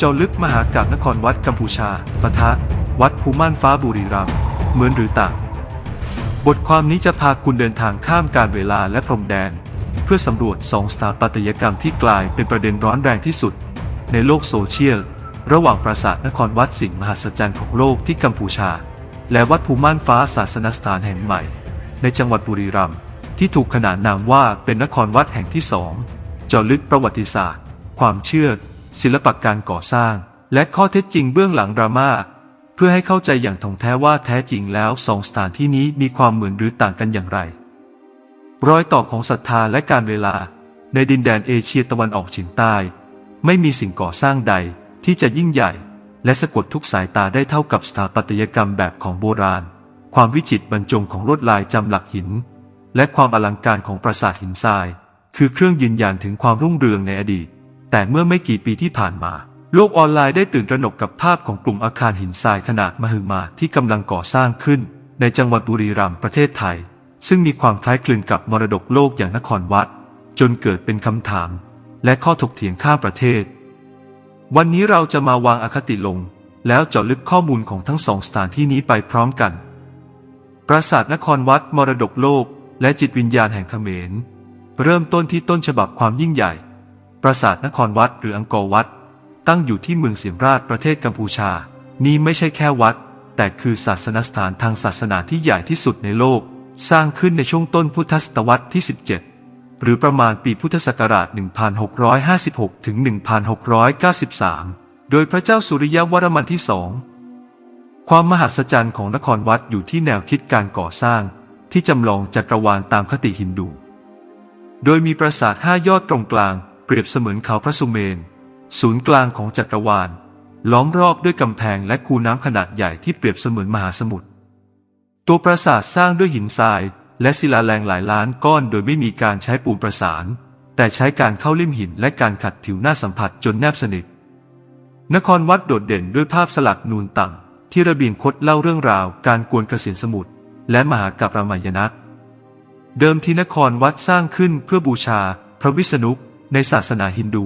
เจาะลึกมหากาบนครวัดกัมพูชาปะทะ วัดภูม่านฟ้าบุรีรัมย์เหมือนหรือต่าง บทความนี้จะพาคุณเดินทางข้ามการเวลาและพรมแดน เพื่อสำรวจสองสถาปัตยกรรมที่กลายเป็นประเด็นร้อนแรงที่สุด ในโลกโซเชียล ระหว่างปราสาทนครวัดสิ่งมหัศจรรย์ของโลกที่กัมพูชา และวัดภูม่านฟ้าศาสนสถานแห่งใหม่ ในจังหวัดบุรีรัมย์ที่ถูกขนานนามว่าเป็นนครวัดแห่งที่สองเจาะลึกประวัติศาสตร์ ความเชื่อ ศิลปะการก่อสร้าง และข้อเท็จจริงเบื้องหลังดราม่าเพื่อให้เข้าใจอย่างถ่องแท้ว่าแท้จริงแล้วสองสถานที่นี้มีความเหมือนหรือต่างกันอย่างไร รอยต่อของศรัทธาและการเวลา ในดินแดนเอเชียตะวันออกเฉียงใต้ ไม่มีสิ่งก่อสร้างใดที่จะยิ่งใหญ่ และสะกดทุกสายตาได้เท่ากับสถาปัตยกรรมแบบของโบราณ ความวิจิตรบรรจงของลวดลายจำหลักหิน และความอลังการของปราสาทหินทราย คือเครื่องยืนยันถึงความรุ่งเรืองในอดีต แต่เมื่อไม่กี่ปีที่ผ่านมา โลกออนไลน์ได้ตื่นตระหนกกับภาพของกลุ่มอาคารหินทรายขนาดมหึมาที่กำลังก่อสร้างขึ้น ในจังหวัดบุรีรัมย์ประเทศไทย ซึ่งมีความคล้ายคลึงกับมรดกโลกอย่างนครวัด จนเกิดเป็นคำถาม และข้อถกเถียงข้ามประเทศ วันนี้เราจะมาวางอคติลง แล้วเจาะลึกข้อมูลของทั้งสองสถานที่นี้ไปพร้อมกัน ปราสาทนครวัดมรดกโลก และจิตวิญญาณแห่งเขมรเริ่มต้นที่ต้นฉบับความยิ่งใหญ่ ปราสาทนครวัดหรืออังกอร์วัด ตั้งอยู่ที่เมืองเสียมราชประเทศกัมพูชา นี้ไม่ใช่แค่วัด แต่คือศาสนสถานทางศาสนาที่ใหญ่ที่สุดในโลก สร้างขึ้นในช่วงต้นพุทธศตวรรษที่ 17 หรือประมาณปีพุทธศักราช 1656 ถึง 1693 โดยพระเจ้าสุริยวรมันที่สองความมหัศจรรย์ของนครวัดอยู่ที่แนวคิดการก่อสร้าง ที่จำลองจักรวาลตามคติฮินดู โดยมีปราสาทห้ายอดตรงกลาง เปรียบเสมือนเขาพระสุเมน ศูนย์กลางของจักรวาล ล้อมรอบด้วยกำแพงและคูน้ำขนาดใหญ่ที่เปรียบเสมือนมหาสมุทรตัวปราสาทสร้างด้วยหินทราย และศิลาแรงหลายล้านก้อนโดยไม่มีการใช้ปูนประสาน แต่ใช้การเข้าลิ่มหินและการขัดผิวหน้าสัมผัสจนแนบสนิท นครวัดโดดเด่นด้วยภาพสลักนูนต่ำที่ระเบียงคดเล่าเรื่องราว การกวนกระสินสมุทรและมหากาบรามายณะเดิมที่นครวัดสร้างขึ้นเพื่อบูชา พระวิษณุ ในศาสนาฮินดู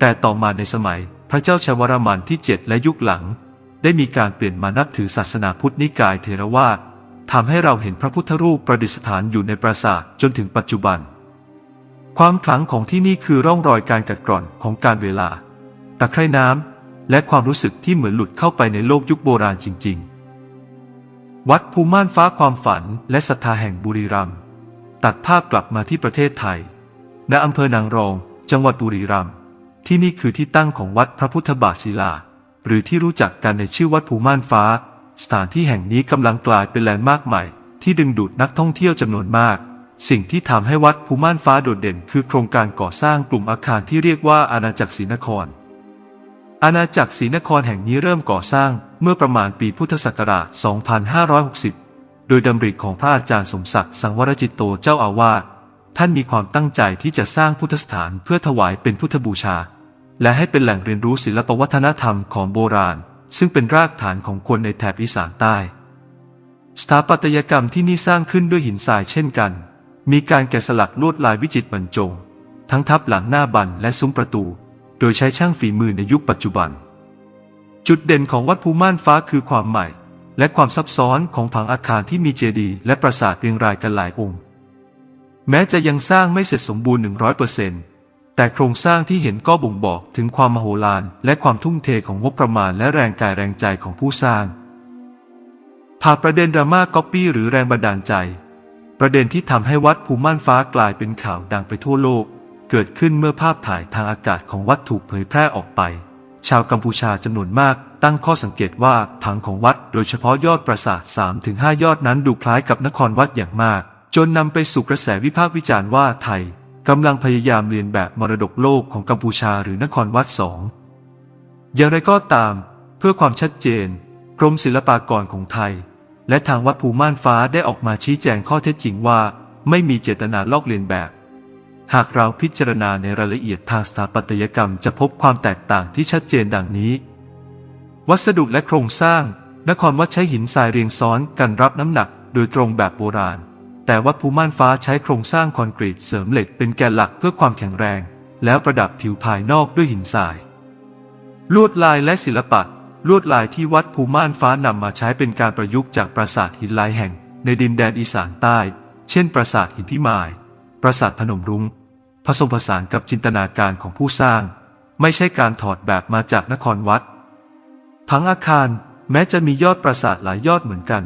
แต่ต่อมาในสมัยพระเจ้าชวรมันที่เจ็ดและยุคหลัง ได้มีการเปลี่ยนมานับถือศาสนาพุทธนิกายเทรวาสทำให้เราเห็นพระพุทธรูปประดิษฐานอยู่ในปราสาทจนถึงปัจจุบัน ความขลังของที่นี่คือร่องรอยการกัดกร่อนของการเวลา ตะไคร่น้ำและความรู้สึกที่เหมือนหลุดเข้าไปในโลกยุคโบราณจริง ๆ วัดภูม่านฟ้าความฝันและศรัทธาแห่งบุรีรัมย์ตัดภาพกลับมาที่ประเทศไทย ณอำเภอนางรอง จังหวัดบุรีรัมย์ที่นี่คือที่ตั้งของวัดพระพุทธบาทศิลา หรือที่รู้จักกันในชื่อวัดภูม่านฟ้า สถานที่แห่งนี้กำลังกลายเป็นแลนด์มาร์คใหม่ ที่ดึงดูดนักท่องเที่ยวจำนวนมาก สิ่งที่ทำให้วัดภูม่านฟ้าโดดเด่น คือโครงการก่อสร้างกลุ่มอาคารที่เรียกว่าอาณาจักรศรีนคร อาณาจักรศรีนครแห่งนี้เริ่มก่อสร้างเมื่อประมาณปีพุทธศักราช 2560 โดยดำริของพระอาจารย์สมศักดิ์สังวรจิตโตเจ้าอาวาส ท่านมีความตั้งใจที่จะสร้างพุทธสถานเพื่อถวายเป็นพุทธบูชา และให้เป็นแหล่งเรียนรู้ศิลปวัฒนธรรมของโบราณ ซึ่งเป็นรากฐานของคนในแถบอีสานใต้ สถาปัตยกรรมที่นี่สร้างขึ้นด้วยหินทรายเช่นกัน มีการแกะสลักลวดลายวิจิตรบรรจง ทั้งทับหลังหน้าบันและซุ้มประตู โดยใช้ช่างฝีมือในยุคปัจจุบัน จุดเด่นของวัดภูม่านฟ้าคือความใหม่ และความซับซ้อนของผังอาคารที่มีเจดีย์และปราสาทเรียงรายกันหลายองค์ แม้จะยังสร้างไม่เสร็จสมบูรณ์ 100%แต่โครงสร้างที่เห็นก็บ่งบอกถึงความมโหฬารและความทุ่มเทของงบประมาณและแรงกายแรงใจของผู้สร้างผ่าประเด็นดราม่าก๊อปปี้หรือแรงบันดาลใจ ประเด็นที่ทำให้วัดภูม่านฟ้ากลายเป็นข่าวดังไปทั่วโลก เกิดขึ้นเมื่อภาพถ่ายทางอากาศของวัดถูกเผยแพร่ออกไป ชาวกัมพูชาจำนวนมากตั้งข้อสังเกตว่าผังของวัดโดยเฉพาะยอดปราสาท 3-5 ยอดนั้นดูคล้ายกับนครวัดอย่างมาก จนนำไปสู่กระแสวิพากษ์วิจารณ์ว่าไทยกำลังพยายามเรียนแบบมรดกโลกของกัมพูชาหรือนครวัดสองอย่างไรก็ตาม เพื่อความชัดเจน กรมศิลปากรของไทย และทางวัดภูม่านฟ้าได้ออกมาชี้แจงข้อเท็จจริงว่า ไม่มีเจตนาลอกเลียนแบบ หากเราพิจารณาในรายละเอียดทางสถาปัตยกรรมจะพบความแตกต่างที่ชัดเจนดังนี้ วัสดุและโครงสร้าง นครวัดใช้หินทรายเรียงซ้อนกันรับน้ำหนักโดยตรงแบบโบราณ แต่วัดภูม่านฟ้าใช้โครงสร้างคอนกรีตเสริมเหล็กเป็นแกนหลักเพื่อความแข็งแรง แล้วประดับผิวภายนอกด้วยหินทราย ลวดลายและศิลปะ ลวดลายที่วัดภูม่านฟ้านำมาใช้เป็นการประยุกต์จากปราสาทหินหลายแห่ง ในดินแดนอีสานใต้ เช่น ปราสาทหินพิมาย ปราสาทพนมรุง้ง ผสมผสานกับจินตนาการของผู้สร้าง ไม่ใช่การถอดแบบมาจากนครวัดผังอาคารแม้จะมียอดปราสาทหลายยอดเหมือนกัน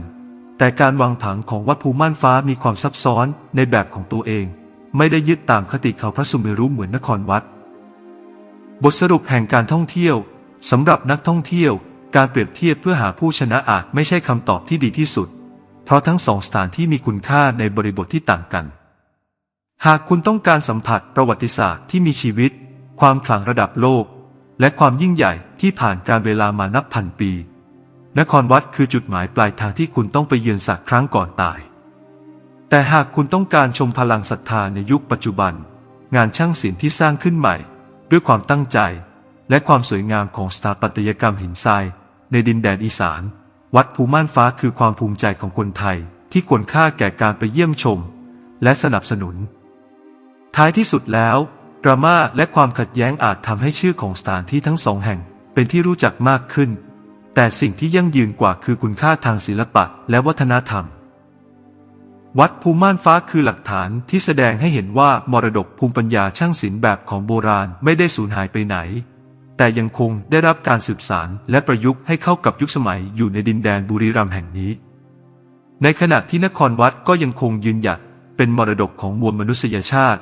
แต่การวางผังของวัดภูม่านฟ้ามีความซับซ้อนในแบบของตัวเอง ไม่ได้ยึดตามคติเขาพระสุเมรุเหมือนนครวัด บทสรุปแห่งการท่องเที่ยวสำหรับนักท่องเที่ยว การเปรียบเทียบเพื่อหาผู้ชนะอาจไม่ใช่คำตอบที่ดีที่สุด เพราะทั้งสองสถานที่มีคุณค่าในบริบทที่ต่างกัน หากคุณต้องการสัมผัสประวัติศาสตร์ที่มีชีวิต ความขลังระดับโลก และความยิ่งใหญ่ที่ผ่านการเวลามานับพันปี นครวัดคือจุดหมายปลายทางที่คุณต้องไปเยือนสักครั้งก่อนตาย แต่หากคุณต้องการชมพลังศรัทธาในยุคปัจจุบัน งานช่างศิลป์ที่สร้างขึ้นใหม่ ด้วยความตั้งใจ และความสวยงามของสถาปัตยกรรมหินทราย ในดินแดนอีสาน วัดภูม่านฟ้าคือความภูมิใจของคนไทย ที่ควรค่าแก่การไปเยี่ยมชม และสนับสนุน ท้ายที่สุดแล้วดราม่าและความขัดแย้งอาจทำให้ชื่อของสถานที่ทั้งสองแห่งเป็นที่รู้จักมากขึ้น แต่สิ่งที่ยั่งยืนกว่าคือคุณค่าทางศิลปะและวัฒนธรรม วัดภูม่านฟ้าคือหลักฐานที่แสดงให้เห็นว่ามรดกภูมิปัญญาช่างศิลป์แบบของโบราณไม่ได้สูญหายไปไหน แต่ยังคงได้รับการสืบสานและประยุกต์ให้เข้ากับยุคสมัยอยู่ในดินแดนบุรีรัมย์แห่งนี้ ในขณะที่นครวัดก็ยังคงยืนหยัดเป็นมรดกของมวลมนุษยชาติ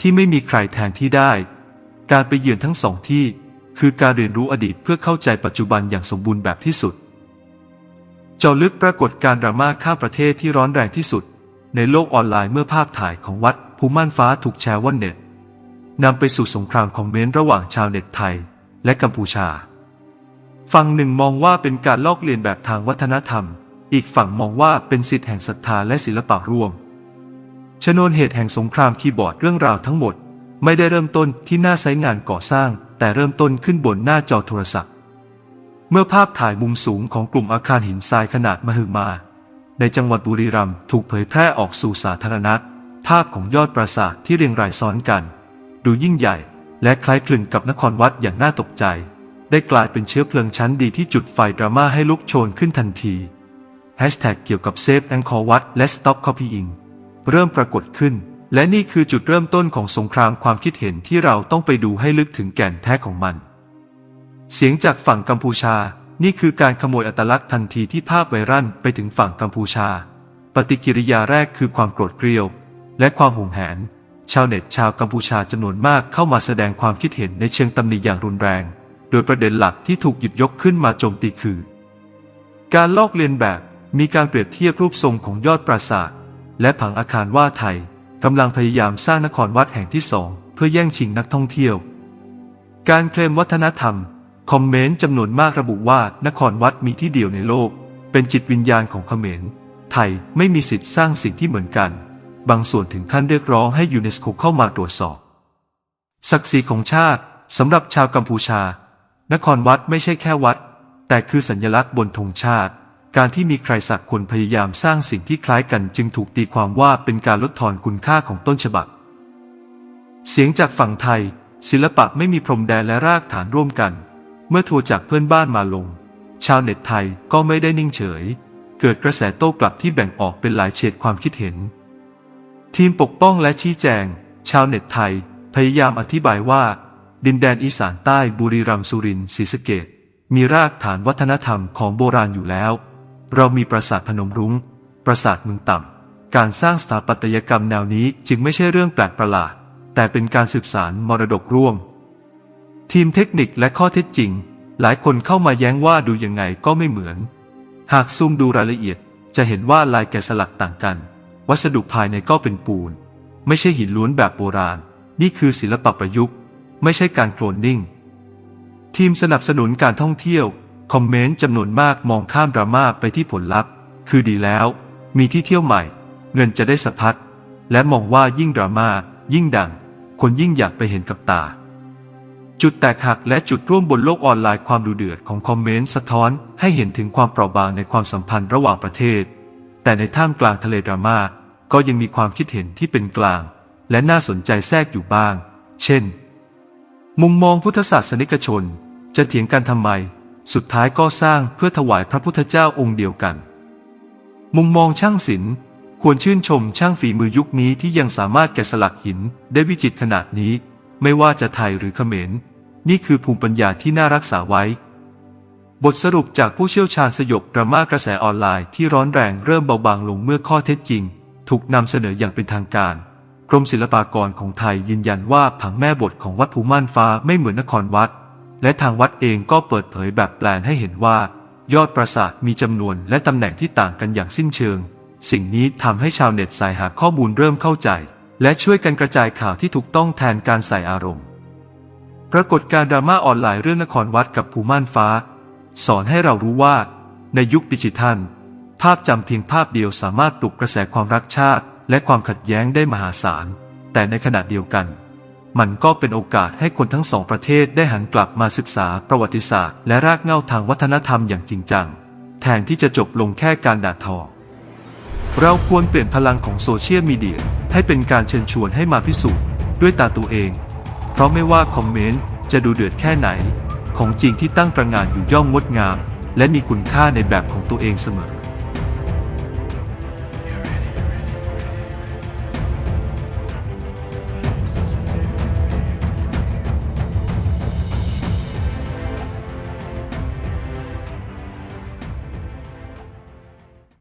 ที่ไม่มีใครแทนที่ได้ การไปเยือนทั้งสองที่ คือการเรียนรู้อดีตเพื่อเข้าใจปัจจุบันอย่างสมบูรณ์แบบที่สุด เจาะลึกปรากฏการณ์ดราม่าข้ามประเทศที่ร้อนแรงที่สุด ในโลกออนไลน์เมื่อภาพถ่ายของวัดภูม่านฟ้าถูกแชร์ว่อนเน็ตนำไปสู่สงครามคอมเมนต์ระหว่างชาวเน็ตไทย และกัมพูชา ฝั่งหนึ่งมองว่าเป็นการลอกเลียนแบบทางวัฒนธรรม อีกฝั่งมองว่าเป็นสิทธิแห่งศรัทธาและศิลปะร่วม ชนวนเหตุแห่งสงครามคีย์บอร์ดเรื่องราวทั้งหมด ไม่ได้เริ่มต้นที่หน้าไซต์งานก่อสร้าง แต่เริ่มต้นขึ้นบนหน้าจอโทรศัพท์ เมื่อภาพถ่ายมุมสูงของกลุ่มอาคารหินทรายขนาดมหึมา ในจังหวัดบุรีรัมย์ถูกเผยแพร่ออกสู่สาธารณะ ภาพของยอดปราสาทที่เรียงรายซ้อนกัน ดูยิ่งใหญ่ และคล้ายคลึงกับนครวัดอย่างน่าตกใจ ได้กลายเป็นเชื้อเพลิงชั้นดีที่จุดไฟดราม่าให้ลุกโชนขึ้นทันทีแฮชแท็กเกี่ยวกับเซฟแองคอวัดและ Stop Copying เริ่มปรากฏขึ้น และนี่คือจุดเริ่มต้นของสงครามความคิดเห็นที่เราต้องไปดูให้ลึกถึงแก่นแท้ของมัน เสียงจากฝั่งกัมพูชา นี่คือการขโมยอัตลักษณ์ทันทีที่ภาพไวรัลไปถึงฝั่งกัมพูชา ปฏิกิริยาแรกคือความโกรธเกรียว และความหวงแหน ชาวเน็ตชาวกัมพูชาจำนวนมากเข้ามาแสดงความคิดเห็นในเชิงตำหนิอย่างรุนแรง โดยประเด็นหลักที่ถูกหยิบยกขึ้นมาโจมตีคือ การลอกเลียนแบบมีการเปรียบเทียบรูปทรงของยอดปราสาทและผังอาคารว่าไทย กำลังพยายามสร้างนครวัดแห่งที่สองเพื่อแย่งชิงนักท่องเที่ยว การเคลมวัฒนธรรม คอมเมนต์จำนวนมากระบุว่านครวัดมีที่เดียวในโลก เป็นจิตวิญญาณของเขมร ไทยไม่มีสิทธิ์สร้างสิ่งที่เหมือนกัน บางส่วนถึงขั้นเรียกร้องให้ยูเนสโกเข้ามาตรวจสอบ ศักดิ์ศรีของชาติสำหรับชาวกัมพูชา นครวัดไม่ใช่แค่วัด แต่คือสัญลักษณ์บนธงชาติ การที่มีใครสักคนพยายามสร้างสิ่งที่คล้ายกันจึงถูกตีความว่าเป็นการลดทอนคุณค่าของต้นฉบับ เสียงจากฝั่งไทย ศิลปะไม่มีพรมแดนและรากฐานร่วมกัน เมื่อทัวร์จากเพื่อนบ้านมาลง ชาวเน็ตไทยก็ไม่ได้นิ่งเฉย เกิดกระแสโต้กลับที่แบ่งออกเป็นหลายเฉดความคิดเห็น ทีมปกป้องและชี้แจง ชาวเน็ตไทย พยายามอธิบายว่า ดินแดนอีสานใต้บุรีรัมย์สุรินทร์ศรีสะเกดมีรากฐานวัฒนธรรมของโบราณอยู่แล้ว เรามีปราสาทพนมรุง้ง ปราสาทเมืองต่ำ การสร้างสถาปัตยกรรมแนวนี้จึงไม่ใช่เรื่องแปลกประหลาด แต่เป็นการสืบสารมรดกร่วม ทีมเทคนิคและข้อเท็จจริง หลายคนเข้ามาแย้งว่าดูยังไงก็ไม่เหมือน หากซูมดูรายละเอียดจะเห็นว่าลายแกะสลักต่างกัน วัสดุภายในก็เป็นปูน ไม่ใช่หินล้วนแบบโบราณ นี่คือศิลปะประยุกต์ ไม่ใช่การโคลนนิ่ง ทีมสนับสนุนการท่องเที่ยว คอมเมนต์จำนวนมากมองข้ามดราม่าไปที่ผลลัพธ์ คือดีแล้ว มีที่เที่ยวใหม่ เงินจะได้สะพัด และมองว่ายิ่งดราม่ายิ่งดัง คนยิ่งอยากไปเห็นกับตา จุดแตกหักและจุดร่วมบนโลกออนไลน์ความดูเดือดของคอมเมนต์สะท้อนให้เห็นถึงความเปราะบางในความสัมพันธ์ระหว่างประเทศ แต่ในท่ามกลางทะเลดราม่าก็ยังมีความคิดเห็นที่เป็นกลาง และน่าสนใจแทรกอยู่บ้าง เช่น มุมมองพุทธศาสนิกชน จะเถียงกันทำไม สุดท้ายก็สร้างเพื่อถวายพระพุทธเจ้าองค์เดียวกัน มุมมองช่างศิลป์ควรชื่นชมช่างฝีมือยุคนี้ที่ยังสามารถแกะสลักหินได้วิจิตรขนาดนี้ ไม่ว่าจะไทยหรือเขมร นี่คือภูมิปัญญาที่น่ารักษาไว้ บทสรุปจากผู้เชี่ยวชาญสยบดราม่ากระแสออนไลน์ที่ร้อนแรงเริ่มเบาบางลงเมื่อข้อเท็จจริง ถูกนำเสนออย่างเป็นทางการ กรมศิลปากรของไทยยืนยันว่าผังแม่บทของวัดภูม่านฟ้าไม่เหมือนนครวัด และทางวัดเองก็เปิดเผยแบบแปลนให้เห็นว่า ยอดปราสาทมีจำนวนและตำแหน่งที่ต่างกันอย่างสิ้นเชิง สิ่งนี้ทำให้ชาวเน็ตสายหาข้อมูลเริ่มเข้าใจ และช่วยกันกระจายข่าวที่ถูกต้องแทนการใส่อารมณ์ ปรากฏการ์ดราม่าออนไลน์เรื่องนครวัดกับภูม่านฟ้า สอนให้เรารู้ว่า ในยุคดิจิทัล ภาพจำเพียงภาพเดียวสามารถปลุกกระแสความรักชาติ และความขัดแย้งได้มหาศาล แต่ในขณะเดียวกัน มันก็เป็นโอกาสให้คนทั้งสองประเทศได้หันกลับมาศึกษาประวัติศาสตร์ และรากเหง้าทางวัฒนธรรมอย่างจริงจัง แทนที่จะจบลงแค่การด่าทอ เราควรเปลี่ยนพลังของโซเชียลมีเดียให้เป็นการเชิญชวนให้มาพิสูจน์ด้วยตาตัวเอง เพราะไม่ว่าคอมเมนต์จะดูเดือดแค่ไหน ของจริงที่ตั้งตระงานอยู่ย่อมงดงาม และมีคุณค่าในแบบของตัวเองเสมอ